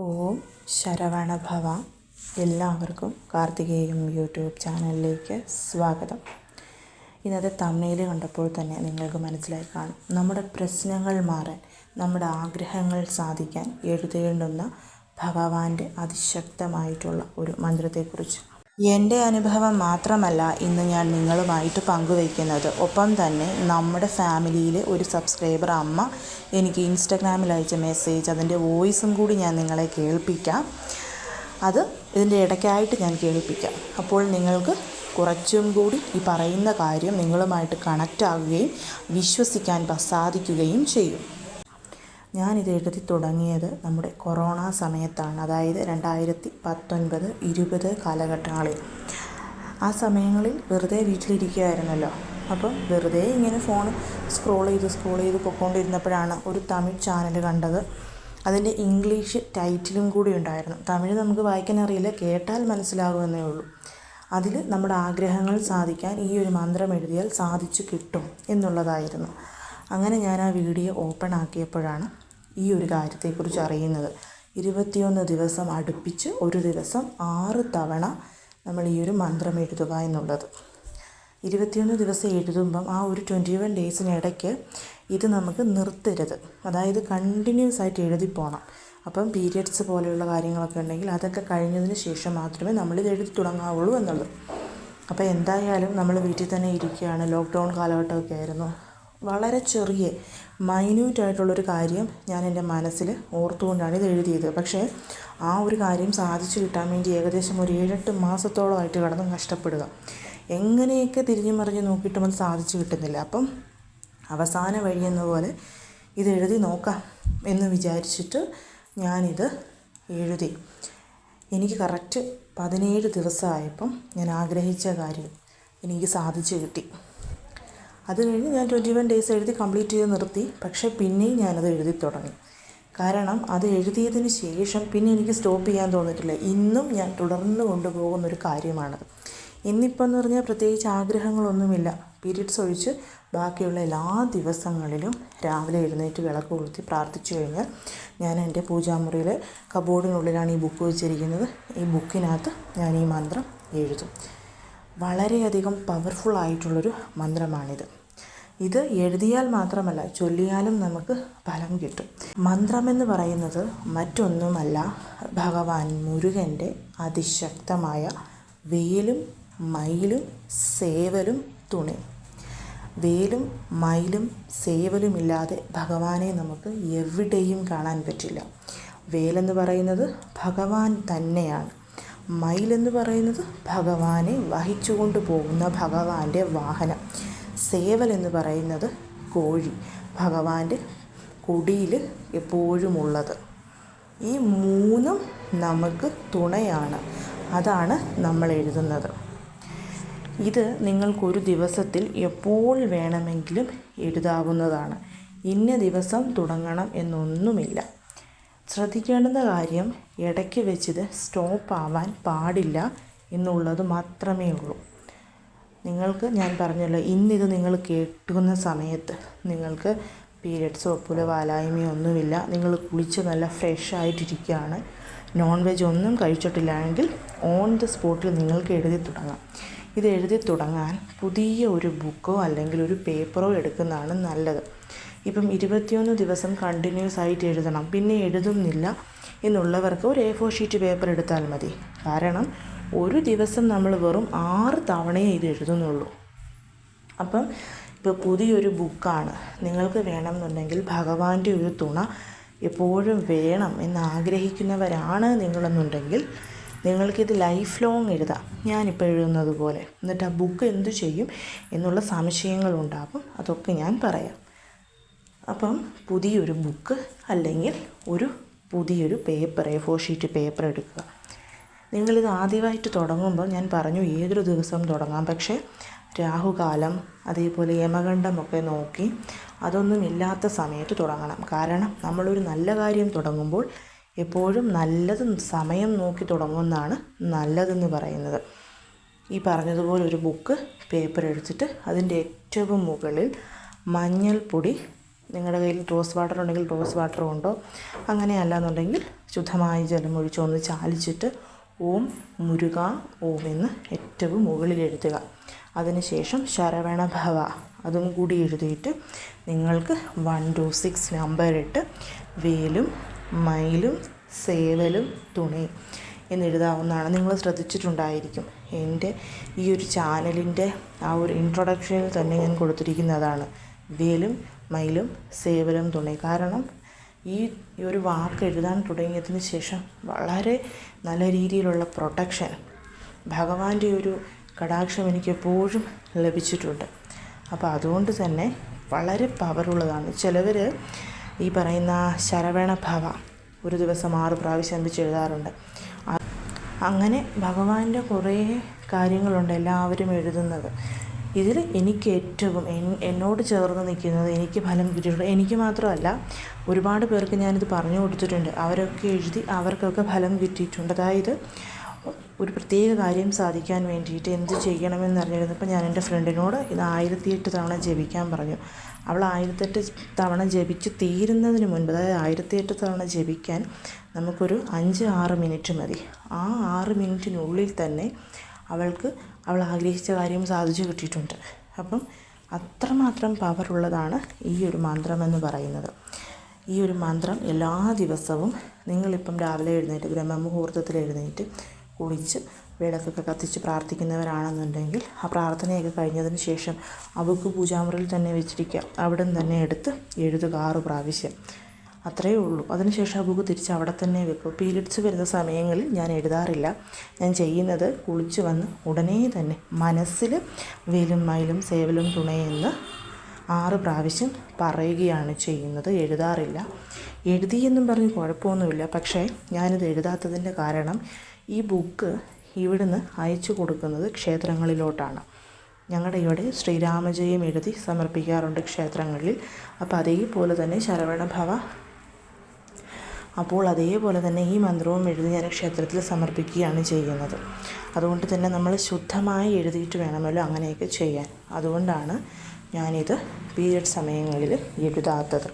ഓം ശരവണഭവ എല്ലാവർക്കും കാർത്തികേയം യൂട്യൂബ് ചാനലിലേക്ക് സ്വാഗതം. ഇന്നത്തെ തമിഴിൽ കണ്ടപ്പോൾ തന്നെ നിങ്ങൾക്ക് മനസ്സിലായി കാണും. നമ്മുടെ പ്രശ്നങ്ങൾ മാറാൻ നമ്മുടെ ആഗ്രഹങ്ങൾ സാധിക്കാൻ എഴുതേണ്ടുന്ന ഭഗവാന്റെ അതിശക്തമായിട്ടുള്ള ഒരു മന്ത്രത്തെക്കുറിച്ച്. എന്റെ അനുഭവം മാത്രമല്ല ഇന്ന് ഞാൻ നിങ്ങളുമായിട്ട് പങ്കുവയ്ക്കുന്നത്. ഒപ്പം തന്നെ നമ്മുടെ ഫാമിലിയിലെ ഒരു സബ്സ്ക്രൈബർ അമ്മ എനിക്ക് ഇൻസ്റ്റഗ്രാമിൽ അയച്ച മെസ്സേജ് അതിന്റെ വോയിസും കൂടി ഞാൻ നിങ്ങളെ കേൾപ്പിക്കാം. അത് ഇതിന്റെ ഇടയ്ക്കായിട്ട് ഞാൻ കേൾപ്പിക്കാം. അപ്പോൾ നിങ്ങൾക്ക് കുറച്ചും കൂടി ഈ പറയുന്ന കാര്യം നിങ്ങളുമായിട്ട് കണക്റ്റ് ആകുകയും വിശ്വസിക്കാൻ സാധിക്കുകയും ചെയ്യും. ഞാനിത് എഴുതി തുടങ്ങിയത് നമ്മുടെ കൊറോണ സമയത്താണ്. അതായത് രണ്ടായിരത്തി പത്തൊൻപത് ഇരുപത് കാലഘട്ടങ്ങളിൽ. ആ സമയങ്ങളിൽ വെറുതെ വീട്ടിലിരിക്കുകയായിരുന്നല്ലോ അപ്പം വെറുതെ ഇങ്ങനെ ഫോൺ സ്ക്രോൾ ചെയ്ത് സ്ക്രോൾ ചെയ്ത് പൊയ്ക്കൊണ്ടിരുന്നപ്പോഴാണ് ഒരു തമിഴ് ചാനൽ കണ്ടത്. അതിന്റെ ഇംഗ്ലീഷ് ടൈറ്റിലും കൂടി ഉണ്ടായിരുന്നു. തമിഴ് നമുക്ക് വായിക്കാൻ അറിയില്ല കേട്ടാൽ മനസ്സിലാകുമെന്നേ ഉള്ളൂ. അതിൽ നമ്മുടെ ആഗ്രഹങ്ങൾ സാധിക്കാൻ ഈ ഒരു മന്ത്രം എഴുതിയാൽ സാധിച്ചു കിട്ടും എന്നുള്ളതായിരുന്നു. അങ്ങനെ ഞാൻ ആ വീഡിയോ ഓപ്പൺ ആക്കിയപ്പോഴാണ് ഈ ഒരു കാര്യത്തെക്കുറിച്ച് അറിയുന്നത്. ഇരുപത്തിയൊന്ന് ദിവസം അടുപ്പിച്ച് ഒരു ദിവസം ആറ് തവണ നമ്മൾ ഈ ഒരു മന്ത്രം എഴുതുക എന്നുള്ളത്. ഇരുപത്തിയൊന്ന് ദിവസം എഴുതുമ്പം ആ ഒരു ട്വന്റി വൺ ഡേയ്സിനിടയ്ക്ക് ഇത് നമുക്ക് നിർത്തരുത്. അതായത് കണ്ടിന്യൂസ് ആയിട്ട് എഴുതി പോകണം അപ്പം പീരിയഡ്സ് പോലെയുള്ള കാര്യങ്ങളൊക്കെ ഉണ്ടെങ്കിൽ അതൊക്കെ കഴിഞ്ഞതിന് ശേഷം മാത്രമേ നമ്മളിത് എഴുതി തുടങ്ങാവുള്ളൂ എന്നുള്ളത്. അപ്പോൾ എന്തായാലും നമ്മൾ വീട്ടിൽ തന്നെ ഇരിക്കുകയാണ്. ലോക്ക്ഡൗൺ കാലഘട്ടമൊക്കെ ആയിരുന്നു. വളരെ ചെറിയ മൈന്യൂട്ടായിട്ടുള്ളൊരു കാര്യം ഞാൻ എന്റെ മനസ്സിൽ ഓർത്തുകൊണ്ടാണ് ഇത് എഴുതിയത്. പക്ഷേ ആ ഒരു കാര്യം സാധിച്ചു കിട്ടാൻ വേണ്ടി ഏകദേശം ഒരു ഏഴെട്ട് മാസത്തോളമായിട്ട് കിടന്ന് കഷ്ടപ്പെടുക എങ്ങനെയൊക്കെ തിരിഞ്ഞു മറിഞ്ഞ് നോക്കിയിട്ടും അത് സാധിച്ചു കിട്ടുന്നില്ല. അപ്പം അവസാന വഴി എന്ന പോലെ ഇത് എഴുതി നോക്കാം എന്ന് വിചാരിച്ചിട്ട് ഞാനിത് എഴുതി. എനിക്ക് കറക്റ്റ് പതിനേഴ് ദിവസമായപ്പം ഞാൻ ആഗ്രഹിച്ച കാര്യം എനിക്ക് സാധിച്ചു കിട്ടി. അത് കഴിഞ്ഞ് ഞാൻ ട്വന്റി വൺ ഡേയ്സ് എഴുതി കംപ്ലീറ്റ് ചെയ്ത് നിർത്തി. പക്ഷേ പിന്നെയും ഞാനത് എഴുതി തുടങ്ങി. കാരണം അത് എഴുതിയതിന് ശേഷം പിന്നെ എനിക്ക് സ്റ്റോപ്പ് ചെയ്യാൻ തോന്നിയിട്ടില്ല. ഇന്നും ഞാൻ തുടർന്ന് കൊണ്ടുപോകുന്ന ഒരു കാര്യമാണത്. ഇന്നിപ്പോൾ എന്ന് പറഞ്ഞാൽ പ്രത്യേകിച്ച് ആഗ്രഹങ്ങളൊന്നുമില്ല. പീരീഡ്സ് ഒഴിച്ച് ബാക്കിയുള്ള എല്ലാ ദിവസങ്ങളിലും രാവിലെ എഴുന്നേറ്റ് വിളക്ക് കൊളുത്തി പ്രാർത്ഥിച്ചു കഴിഞ്ഞാൽ ഞാൻ എന്റെ പൂജാമുറിയിൽ കബോർഡിനുള്ളിലാണ് ഈ ബുക്ക് വെച്ചിരിക്കുന്നത്. ഈ ബുക്കിനകത്ത് ഞാൻ ഈ മന്ത്രം എഴുതും. വളരെയധികം പവർഫുൾ ആയിട്ടുള്ളൊരു മന്ത്രമാണിത്. ഇത് എഴുതിയാൽ മാത്രമല്ല ചൊല്ലിയാലും നമുക്ക് ഫലം കിട്ടും. മന്ത്രമെന്ന് പറയുന്നത് മറ്റൊന്നുമല്ല ഭഗവാൻ മുരുകന്റെ അതിശക്തമായ വേലും മയിലും സേവലും തുണി. വേലും മയിലും സേവലും ഇല്ലാതെ ഭഗവാനെ നമുക്ക് എവിടെയും കാണാൻ പറ്റില്ല. വേലെന്ന് പറയുന്നത് ഭഗവാൻ തന്നെയാണ്. മയിലെന്ന് പറയുന്നത് ഭഗവാനെ വഹിച്ചുകൊണ്ട് പോകുന്ന ഭഗവാന്റെ വാഹനം. സേവൽ എന്ന് പറയുന്നത് കോഴി. ഭഗവാന്റെ കൊടിയിൽ എപ്പോഴും ഉള്ളത് ഈ മൂന്നും നമുക്ക് തുണയാണ്. അതാണ് നമ്മൾ എഴുതുന്നത്. ഇത് നിങ്ങൾക്കൊരു ദിവസത്തിൽ എപ്പോൾ വേണമെങ്കിലും എഴുതാവുന്നതാണ്. ഇന്ന ദിവസം തുടങ്ങണം എന്നൊന്നുമില്ല. ശ്രദ്ധിക്കേണ്ടുന്ന കാര്യം ഇടയ്ക്ക് വെച്ചിത് സ്റ്റോപ്പ് ആവാൻ പാടില്ല എന്നുള്ളത് മാത്രമേ ഉള്ളൂ. നിങ്ങൾക്ക് ഞാൻ പറഞ്ഞല്ലോ ഇന്നിത് നിങ്ങൾ കേൾക്കുന്ന സമയത്ത് നിങ്ങൾക്ക് പീരിയഡ്സോ പുലവാലായ്മയോ ഒന്നുമില്ല. നിങ്ങൾ കുളിച്ച് നല്ല ഫ്രഷ് ആയിട്ടിരിക്കുകയാണ്. നോൺ വെജ് ഒന്നും കഴിച്ചിട്ടില്ലെങ്കിൽ ഓൺ ദി സ്പോട്ടിൽ നിങ്ങൾക്ക് എഴുതി തുടങ്ങാം. ഇത് എഴുതി തുടങ്ങാൻ പുതിയ ഒരു ബുക്കോ അല്ലെങ്കിൽ ഒരു പേപ്പറോ എടുക്കുന്നതാണ് നല്ലത്. ഇപ്പം ഇരുപത്തിയൊന്ന് ദിവസം കണ്ടിന്യൂസ് ആയിട്ട് എഴുതണം. പിന്നെ എഴുതുന്നില്ല എന്നുള്ളവർക്ക് ഒരു എ ഫോർ ഷീറ്റ് പേപ്പർ എടുത്താൽ മതി. കാരണം ഒരു ദിവസം നമ്മൾ വെറും ആറ് തവണയേ ഇത് എഴുതുന്നുള്ളൂ. അപ്പം ഇപ്പോൾ പുതിയൊരു ബുക്കാണ്. നിങ്ങൾക്ക് വേണമെന്നുണ്ടെങ്കിൽ ഭഗവാന്റെ ഒരു തുണ എപ്പോഴും വേണം എന്ന് ആഗ്രഹിക്കുന്നവരാണ് നിങ്ങളെന്നുണ്ടെങ്കിൽ നിങ്ങൾക്കിത് ലൈഫ് ലോങ് എഴുതാം. ഞാനിപ്പോൾ എഴുതുന്നത് പോലെ. എന്നിട്ട് ആ ബുക്ക് എന്തു ചെയ്യും എന്നുള്ള സംശയങ്ങളുണ്ടാകും അതൊക്കെ ഞാൻ പറയാം. അപ്പം പുതിയൊരു ബുക്ക് അല്ലെങ്കിൽ ഒരു പുതിയൊരു paper A four sheet paper എടുക്കുക. നിങ്ങളിത് ആദ്യമായിട്ട് തുടങ്ങുമ്പോൾ ഞാൻ പറഞ്ഞു ഏതൊരു ദിവസവും തുടങ്ങാം. പക്ഷേ രാഹുകാലം അതേപോലെ യമകണ്ഠമൊക്കെ നോക്കി അതൊന്നും ഇല്ലാത്ത സമയത്ത് തുടങ്ങണം. കാരണം നമ്മളൊരു നല്ല കാര്യം തുടങ്ങുമ്പോൾ എപ്പോഴും നല്ലത് സമയം നോക്കി തുടങ്ങുന്നതാണ് നല്ലതെന്ന് പറയുന്നത്. ഈ പറഞ്ഞതുപോലെ ഒരു ബുക്ക് പേപ്പർ എടുത്തിട്ട് അതിന്റെ ഏറ്റവും മുകളിൽ മഞ്ഞൾപ്പൊടി നിങ്ങളുടെ കയ്യിൽ റോസ് വാട്ടർ ഉണ്ടെങ്കിൽ റോസ് വാട്ടർ കൊണ്ടോ അങ്ങനെയല്ല എന്നുണ്ടെങ്കിൽ ശുദ്ധമായ ജലം ഒഴിച്ച് ഒന്ന് ചാലിച്ചിട്ട് ഓം മുരുക ഓം എന്ന് ഏറ്റവും മുകളിൽ എഴുതുക. അതിനുശേഷം ശരവണ ഭവ അതും കൂടി എഴുതിയിട്ട് നിങ്ങൾക്ക് വൺ ടു സിക്സ് നമ്പർ ഇട്ട് വേലും മയിലും സേവലും തുണി എന്നെഴുതാവുന്നതാണ് നിങ്ങൾ ശ്രദ്ധിച്ചിട്ടുണ്ടായിരിക്കും. എന്റെ ഈ ഒരു ചാനലിന്റെ ആ ഒരു ഇൻട്രൊഡക്ഷനിൽ തന്നെ ഞാൻ കൊടുത്തിരിക്കുന്നതാണ്. വേലും മയിലും സേവലും തുണി. കാരണം ഈ ഒരു വാക്ക് എഴുതാൻ തുടങ്ങിയതിന് ശേഷം വളരെ നല്ല രീതിയിലുള്ള പ്രൊട്ടക്ഷൻ ഭഗവാന്റെ ഒരു കടാക്ഷം എനിക്ക് എപ്പോഴും ലഭിച്ചിട്ടുണ്ട്. അപ്പോൾ അതുകൊണ്ട് തന്നെ വളരെ പവറുള്ളതാണ് ചിലവർ ഈ പറയുന്ന ശരവണ ഭവ ഒരു ദിവസം ആറ് പ്രാവശ്യം എഴുതാറുണ്ട് അങ്ങനെ ഭഗവാന്റെ കുറേ കാര്യങ്ങളുണ്ട് എല്ലാവരും എഴുതുന്നത്. ഇതിൽ എനിക്ക് ഏറ്റവും എന്നോട് ചേർന്ന് നിൽക്കുന്നത് എനിക്ക് ഫലം കിട്ടിയിട്ടുണ്ട്. എനിക്ക് മാത്രമല്ല ഒരുപാട് പേർക്ക് ഞാനിത് പറഞ്ഞു കൊടുത്തിട്ടുണ്ട്. അവരൊക്കെ എഴുതി അവർക്കൊക്കെ ഫലം കിട്ടിയിട്ടുണ്ട്. അതായത് ഒരു പ്രത്യേക കാര്യം സാധിക്കാൻ വേണ്ടിയിട്ട് എന്ത് ചെയ്യണമെന്ന് അറിഞ്ഞിരുന്നപ്പോൾ ഞാൻ എന്റെ ഫ്രണ്ടിനോട് ഇത് ആയിരത്തിയെട്ട് തവണ ജപിക്കാൻ പറഞ്ഞു. അവൾ ആയിരത്തെട്ട് തവണ ജപിച്ച് തീരുന്നതിന് മുൻപ് അതായത് ആയിരത്തിയെട്ട് തവണ ജപിക്കാൻ നമുക്കൊരു അഞ്ച് ആറ് മിനിറ്റ് മതി. ആ ആറ് മിനിറ്റിനുള്ളിൽ തന്നെ അവൾക്ക് അവൾ ആഗ്രഹിച്ച കാര്യം സാധിച്ചു കിട്ടിയിട്ടുണ്ട്. അപ്പം അത്രമാത്രം പവറുള്ളതാണ് ഈ ഒരു മന്ത്രം എന്ന് പറയുന്നത്. ഈ ഒരു മന്ത്രം എല്ലാ ദിവസവും നിങ്ങളിപ്പം രാവിലെ എഴുന്നേറ്റ് ബ്രഹ്മമുഹൂർത്തത്തിൽ എഴുന്നേറ്റ് കുളിച്ച് വിളക്കൊക്കെ കത്തിച്ച് പ്രാർത്ഥിക്കുന്നവരാണെന്നുണ്ടെങ്കിൽ ആ പ്രാർത്ഥനയൊക്കെ കഴിഞ്ഞതിന് ശേഷം അവക്ക് പൂജാമുറിയിൽ തന്നെ വെച്ചിരിക്കുക. അവിടെ നിന്ന് തന്നെ എടുത്ത് എഴുതുക ആറ് പ്രാവശ്യം. അത്രയേ ഉള്ളൂ. അതിനുശേഷം ആ ബുക്ക് തിരിച്ച് അവിടെ തന്നെ വെക്കും. പീരിയഡ്സ് വരുന്ന സമയങ്ങളിൽ ഞാൻ എഴുതാറില്ല. ഞാൻ ചെയ്യുന്നത് കുളിച്ച് വന്ന് ഉടനെ തന്നെ മനസ്സിൽ വേലും മയിലും സേവലും തുണയെന്ന് ആറ് പ്രാവശ്യം പറയുകയാണ് ചെയ്യുന്നത്. എഴുതാറില്ല. എഴുതിയെന്നും പറഞ്ഞ് കുഴപ്പമൊന്നുമില്ല. പക്ഷേ ഞാനിത് എഴുതാത്തതിന്റെ കാരണം ഈ ബുക്ക് ഇവിടുന്ന് അയച്ചു കൊടുക്കുന്നത് ക്ഷേത്രങ്ങളിലോട്ടാണ്. ഞങ്ങളുടെ ഇവിടെ ശ്രീരാമജയം എഴുതി സമർപ്പിക്കാറുണ്ട് ക്ഷേത്രങ്ങളിൽ. അപ്പോൾ അതേപോലെ തന്നെ ശരവണഭവ അപ്പോൾ അതേപോലെ തന്നെ ഈ മന്ത്രവും എഴുതി ഞാൻ ക്ഷേത്രത്തിൽ സമർപ്പിക്കുകയാണ് ചെയ്യുന്നത്. അതുകൊണ്ട് തന്നെ നമ്മൾ ശുദ്ധമായി എഴുതിയിട്ട് വേണമല്ലോ അങ്ങനെയൊക്കെ ചെയ്യാൻ. അതുകൊണ്ടാണ് ഞാനിത് പീരിയഡ് സമയങ്ങളിൽ എഴുതാത്തത്.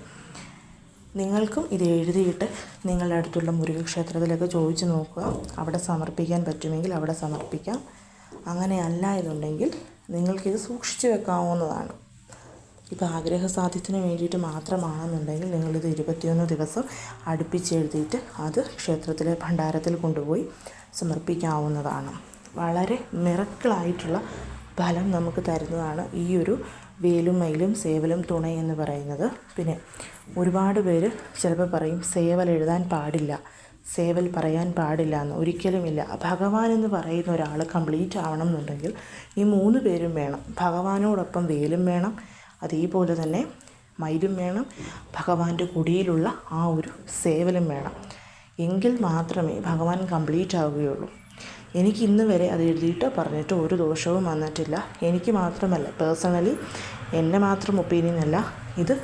നിങ്ങൾക്കും ഇത് എഴുതിയിട്ട് നിങ്ങളുടെ അടുത്തുള്ള മുരുകക്ഷേത്രത്തിലൊക്കെ ചോദിച്ചു നോക്കുക. അവിടെ സമർപ്പിക്കാൻ പറ്റുമെങ്കിൽ അവിടെ സമർപ്പിക്കാം. അങ്ങനെ അങ്ങനെയല്ല എന്നുണ്ടെങ്കിൽ നിങ്ങൾക്കിത് സൂക്ഷിച്ചു വെക്കാവുന്നതാണ്. ഇപ്പോൾ ആഗ്രഹ സാധ്യത്തിന് വേണ്ടിയിട്ട് മാത്രമാണെന്നുണ്ടെങ്കിൽ നിങ്ങളിത് ഇരുപത്തിയൊന്ന് ദിവസം അടുപ്പിച്ചെഴുതിയിട്ട് അത് ക്ഷേത്രത്തിലെ ഭണ്ഡാരത്തിൽ കൊണ്ടുപോയി സമർപ്പിക്കാവുന്നതാണ്. വളരെ മിറക്കിളായിട്ടുള്ള ഫലം നമുക്ക് തരുന്നതാണ് ഈ ഒരു വേലും മയിലും സേവലും തുണ എന്ന് പറയുന്നത്. പിന്നെ ഒരുപാട് പേര് ചിലപ്പോൾ പറയും സേവൽ എഴുതാൻ പാടില്ല സേവൽ പറയാൻ പാടില്ല എന്ന്. ഒരിക്കലുമില്ല ഭഗവാൻ എന്ന് പറയുന്ന ഒരാൾ കംപ്ലീറ്റ് ആവണം എന്നുണ്ടെങ്കിൽ ഈ മൂന്ന് പേരും വേണം. ഭഗവാനോടൊപ്പം വേലും വേണം അതേപോലെ തന്നെ മയിലും വേണം ഭഗവാന്റെ കുടിയിലുള്ള ആ ഒരു സേവലും വേണം. എങ്കിൽ മാത്രമേ ഭഗവാൻ കംപ്ലീറ്റ് ആവുകയുള്ളൂ. എനിക്ക് ഇന്ന് വരെ അത് എഴുതിയിട്ട് പറഞ്ഞിട്ട് ഒരു ദോഷവും വന്നിട്ടില്ല. എനിക്ക് മാത്രമല്ല പേഴ്സണലി എന്റെ മാത്രം ഒപ്പീനിയൻ അല്ല ഇത്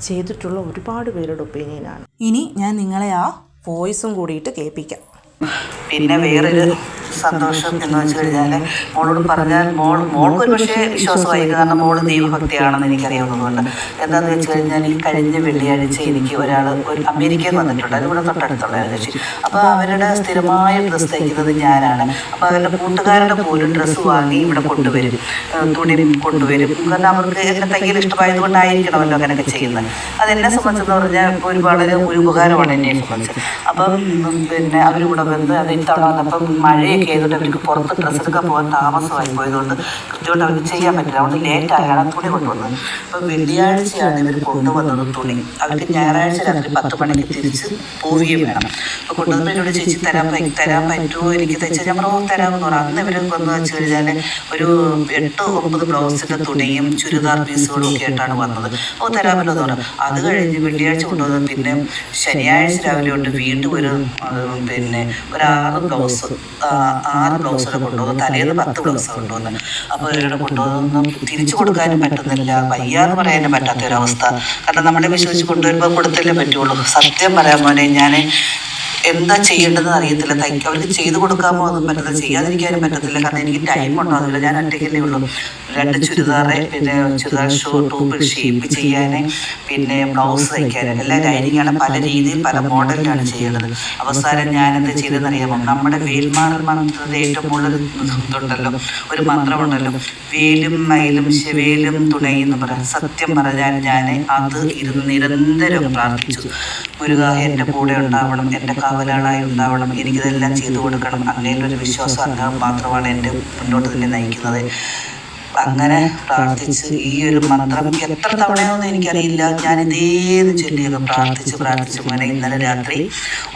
ചെയ്തിട്ടുള്ള ഒരുപാട് പേരുടെ ഒപ്പീനിയനാണ് ഇനി ഞാൻ നിങ്ങളെ ആ വോയിസും കൂടിയിട്ട് കേൾപ്പിക്കാം. പിന്നെ വേറൊരു സന്തോഷം എന്ന് വെച്ച് കഴിഞ്ഞാൽ മോളോട് പറഞ്ഞാൽ മോൾ മോൾക്ക് ഒരു പക്ഷേ വിശ്വാസമായി കാരണം മോൾ ദൈവഭക്തിയാണെന്ന് എനിക്കറിയാവുന്നതുകൊണ്ട്. എന്താന്ന് വെച്ച് കഴിഞ്ഞാൽ ഈ കഴിഞ്ഞ വെള്ളിയാഴ്ച എനിക്ക് ഒരാൾ ഒരു അമേരിക്കയിൽ വന്നിട്ടുണ്ട്. അത് ഇവിടെ തൊട്ടടുത്തുള്ള കക്ഷി അപ്പോൾ അവരുടെ സ്ഥിരമായ ഡ്രസ്സ് തയ്ക്കുന്നത് ഞാനാണ്. അപ്പോൾ അവരുടെ കൂട്ടുകാരുടെ പോലും ഡ്രസ്സ് വാങ്ങി ഇവിടെ കൊണ്ടുവരും. തുണി കൊണ്ടുവരും. കാരണം അവർക്ക് എന്റെ തയ്യൽ ഇഷ്ടമായതുകൊണ്ടായിരിക്കണമല്ലോ അങ്ങനെയൊക്കെ ചെയ്യുന്നത്. അതെന്നെ സംബന്ധിച്ചെന്ന് പറഞ്ഞാൽ ഇപ്പോൾ ഒരു വളരെ ഒരു ഉപകാരമാണ് എന്നെ സംബന്ധിച്ച്. അപ്പം പിന്നെ അവരും കൂടെ വന്ന് അത് ഇത്തവണ വന്നപ്പം മഴയൊക്കെ ആയതുകൊണ്ട് അവർക്ക് പുറത്ത് ഡ്രസ്സ് എടുക്കാൻ പോകാൻ താമസമായി പോയതുകൊണ്ട് കൃത്യമായിട്ട് അവർക്ക് ചെയ്യാൻ പറ്റില്ല. അതുകൊണ്ട് ലേറ്റ് ആയാണ് തുണി കൊണ്ടുവന്നത്. അപ്പോൾ വെള്ളിയാഴ്ചയാണ് ഇവർ കൊണ്ടുവന്നത് തുണി. അവർക്ക് ഞായറാഴ്ച രാത്രി പത്ത് മണിക്ക് തിരിച്ച് പോവുകയും വേണം. അപ്പോൾ കൊണ്ടുവന്നപ്പോൾ എന്നോട് ചേച്ചി തരാൻ തരാൻ പറ്റുമോ? എനിക്ക് തയ്ച്ചാൽ ഞാൻ പറഞ്ഞു തരാമെന്ന് പറഞ്ഞു. അന്ന് ഇവർ വന്ന് വെച്ച് കഴിഞ്ഞാൽ ഒരു എട്ട് ഒമ്പത് ബ്ലൗസിന്റെ തുണിയും ചുരിദാർ പീസുകളും ഒക്കെ ആയിട്ടാണ് വന്നത്. അപ്പോൾ തരാമല്ലോ എന്ന് പറഞ്ഞു. അത് കഴിഞ്ഞ് വെള്ളിയാഴ്ച കൊണ്ടുവന്നത് പിന്നെ ശനിയാഴ്ച രാവിലെ കൊണ്ട് വീണ്ടും ഒരു പിന്നെ ഒരു ആറ് ബ്ലൗസ് ആറ് ബ്ലൗസുകൾ കൊണ്ടുവന്നു. തലേന്ന് പത്ത് ബ്ലൗസ് കൊണ്ടുവന്നു. അപ്പോൾ ഇവരുടെ കൊണ്ടുവന്നൊന്നും തിരിച്ചു കൊടുക്കാനും പറ്റുന്നില്ല. വയ്യാന്ന് പറയാനും പറ്റാത്ത ഒരവസ്ഥ കാരണം നമ്മളെ വിശ്വസിച്ച് കൊണ്ടുവരുമ്പോൾ കൊടുത്തല്ലേ പറ്റുള്ളൂ. സത്യം പറയാൻ മോനെ ഞാൻ എന്താ ചെയ്യേണ്ടതെന്ന് അറിയത്തില്ല. തൈക്ക് അവർക്ക് ചെയ്തു കൊടുക്കാമോ ഒന്നും പറ്റത്തില്ല. ചെയ്യാതിരിക്കാനും പറ്റത്തില്ല. കാരണം എനിക്ക് ടൈം ഉണ്ടോ അതില്ല ഞാൻ ഒറ്റയ്ക്കല്ലേ ഉള്ളൂ. രണ്ട് ചുരിദാറ് പിന്നെ ചുരിദാർ ഷോ ടോപ്പ് ഷേപ്പ് ചെയ്യാൻ പിന്നെ ബ്ലൗസ് തയ്ക്കാൻ എല്ലാം ലൈനിങ്ങാണ് പല രീതിയിൽ പല മോഡലിലാണ് ചെയ്യുന്നത് അവസാനം ഞാൻ എന്താ ചെയ്തതെന്ന് അറിയാമോ നമ്മുടെ മന്ത്രത്തിന്റെ ഏറ്റവും കൂടുതൽ ഇതുണ്ടല്ലോ. ഒരു മന്ത്രമുണ്ടല്ലോ. വേലും മയിലും ശിവേലും തുണയെന്ന് പറയാം. സത്യം പറഞ്ഞാൽ ഞാൻ അത് ഇരുന്ന് നിരന്തരം പ്രാർത്ഥിച്ചു. മുരുക എന്റെ കൂടെ ഉണ്ടാവണം എന്റെ കാവലാളായി ഉണ്ടാവണം എനിക്കിതെല്ലാം ചെയ്തു കൊടുക്കണം. അങ്ങനെയുള്ളൊരു വിശ്വാസം അദ്ദേഹം മാത്രമാണ് എന്റെ മുന്നോട്ട് തന്നെ നയിക്കുന്നത്. അങ്ങനെ പ്രാർത്ഥിച്ച് ഈ ഒരു മന്ത്രം എത്ര തവണയൊന്നും എനിക്കറിയില്ല. ഞാൻ ഇതേന്ന് ചൊല്ലിയത് പ്രാർത്ഥിച്ച് പ്രാർത്ഥിച്ച് മോനെ ഇന്നലെ രാത്രി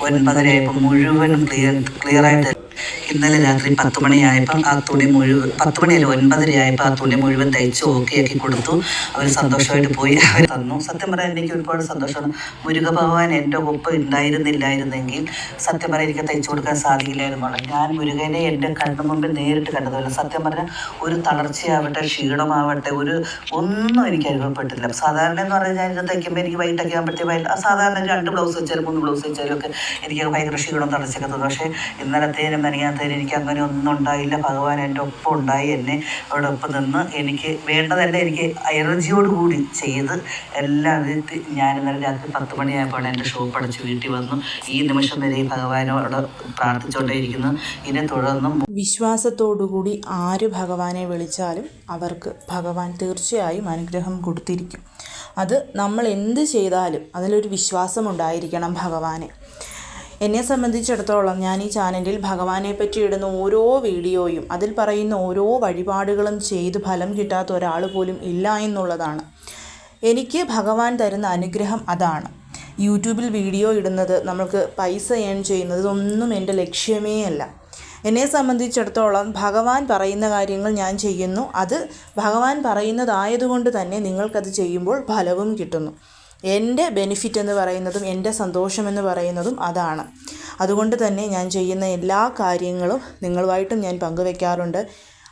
ഒൻപതരയായപ്പോൾ മുഴുവൻ ക്ലിയർ ക്ലിയറായിട്ട് ഇന്നലെ രാത്രി പത്ത് മണിയായപ്പോൾ ആ തുണി മുഴുവൻ പത്ത് മണിയല്ല ഒൻപതരയായപ്പോൾ ആ തുണി മുഴുവൻ തയ്ച്ച് ഓക്കെ ആക്കി കൊടുത്തു. അവർ സന്തോഷമായിട്ട് പോയി. അവർ തന്നു. സത്യം പറയാൻ എനിക്ക് ഒരുപാട് സന്തോഷമാണ്. മുരുക ഭഗവാൻ എന്റെ ഒപ്പം ഉണ്ടായിരുന്നില്ലായിരുന്നെങ്കിൽ സത്യം പറയാൻ എനിക്ക് തയ്ച്ചു കൊടുക്കാൻ സാധിക്കില്ലായിരുന്നു ഞാൻ മുരുകനെ എന്റെ കണ്ണു മുമ്പിൽ നേരിട്ട് കണ്ടതല്ല. സത്യം പറഞ്ഞാൽ ഒരു തളർച്ചയാവട്ടെ ക്ഷീണമാവട്ടെ ഒരു ഒന്നും എനിക്ക് അനുഭവപ്പെട്ടില്ല. സാധാരണ എന്ന് പറഞ്ഞാൽ ഞാൻ ഇത് തയ്ക്കുമ്പോൾ എനിക്ക് വൈകിട്ടൊക്കെ ആകുമ്പോഴത്തേക്കും സാധാരണ രണ്ട് ബ്ലൗസ് വെച്ചാലും മൂന്ന് ബ്ലൗസ് വെച്ചാലും ഒക്കെ എനിക്ക് ഭയങ്കര ക്ഷീണം തളർച്ചയൊക്കെ തോന്നും. പക്ഷേ ഇന്നലത്തേനും മെനയാത്തതിനും എനിക്ക് അങ്ങനെ ഒന്നും ഉണ്ടായില്ല. ഭഗവാൻ എന്റെ ഒപ്പം ഉണ്ടായി എന്നെ അവിടെ ഒപ്പം നിന്ന് എനിക്ക് വേണ്ടതല്ല എനിക്ക് എനർജിയോട് കൂടി ചെയ്ത് എല്ലാം ഞാൻ ഇന്നലെ രാത്രി പത്ത് മണിയായപ്പോൾ എന്റെ ഷോപ്പ് അടച്ച് വീട്ടിൽ വന്നു. ഈ നിമിഷം വരെ ഭഗവാനോട് പ്രാർത്ഥിച്ചുകൊണ്ടേ ഇരിക്കുന്നു ഇതിനെ തുടർന്നും വിശ്വാസത്തോടുകൂടി ആര് ഭഗവാനെ വിളിച്ചാലും അവർക്ക് ഭഗവാൻ തീർച്ചയായും അനുഗ്രഹം കൊടുത്തിരിക്കും. അത് നമ്മൾ എന്ത് ചെയ്താലും അതിലൊരു വിശ്വാസമുണ്ടായിരിക്കണം ഭഗവാനെ. എന്നെ സംബന്ധിച്ചിടത്തോളം ഞാൻ ഈ ചാനലിൽ ഭഗവാനെ പറ്റി ഇടുന്ന ഓരോ വീഡിയോയും അതിൽ പറയുന്ന ഓരോ വഴിപാടുകളും ചെയ്ത് ഫലം കിട്ടാത്ത ഒരാൾ പോലും ഇല്ല എന്നുള്ളതാണ്. എനിക്ക് ഭഗവാൻ തരുന്ന അനുഗ്രഹം അതാണ്. യൂട്യൂബിൽ വീഡിയോ ഇടുന്നത് നമ്മൾക്ക് പൈസ ഏൺ ചെയ്യുന്നത് ഇതൊന്നും എന്റെ ലക്ഷ്യമേ അല്ല. എന്നെ സംബന്ധിച്ചിടത്തോളം ഭഗവാൻ പറയുന്ന കാര്യങ്ങൾ ഞാൻ ചെയ്യുന്നു. അത് ഭഗവാൻ പറയുന്നതായതുകൊണ്ട് തന്നെ നിങ്ങൾക്കത് ചെയ്യുമ്പോൾ ഫലവും കിട്ടുന്നു. എന്റെ ബെനിഫിറ്റ് എന്ന് പറയുന്നതും എന്റെ സന്തോഷമെന്ന് പറയുന്നതും അതാണ്. അതുകൊണ്ട് തന്നെ ഞാൻ ചെയ്യുന്ന എല്ലാ കാര്യങ്ങളും നിങ്ങളുമായിട്ടും ഞാൻ പങ്കുവെക്കാറുണ്ട്.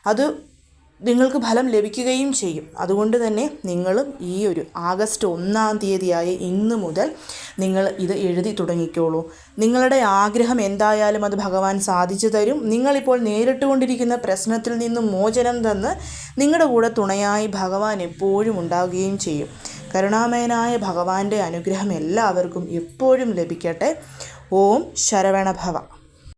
അത് നിങ്ങൾക്ക് ഫലം ലഭിക്കുകയും ചെയ്യും. അതുകൊണ്ട് തന്നെ നിങ്ങളും ഈ ഒരു ആഗസ്റ്റ് ഒന്നാം തീയതിയായ ഇന്ന് മുതൽ നിങ്ങൾ ഇത് എഴുതി തുടങ്ങിക്കോളൂ. നിങ്ങളുടെ ആഗ്രഹം എന്തായാലും അത് ഭഗവാൻ സാധിച്ചു തരും. നിങ്ങളിപ്പോൾ നേരിട്ടുകൊണ്ടിരിക്കുന്ന പ്രശ്നത്തിൽ നിന്നും മോചനം തന്ന് നിങ്ങളുടെ കൂടെ തുണയായി ഭഗവാൻ എപ്പോഴും ഉണ്ടാവുകയും ചെയ്യും. കരുണാമയനായ ഭഗവാന്റെ അനുഗ്രഹം എല്ലാവർക്കും എപ്പോഴും ലഭിക്കട്ടെ. ഓം ശരവണഭവ.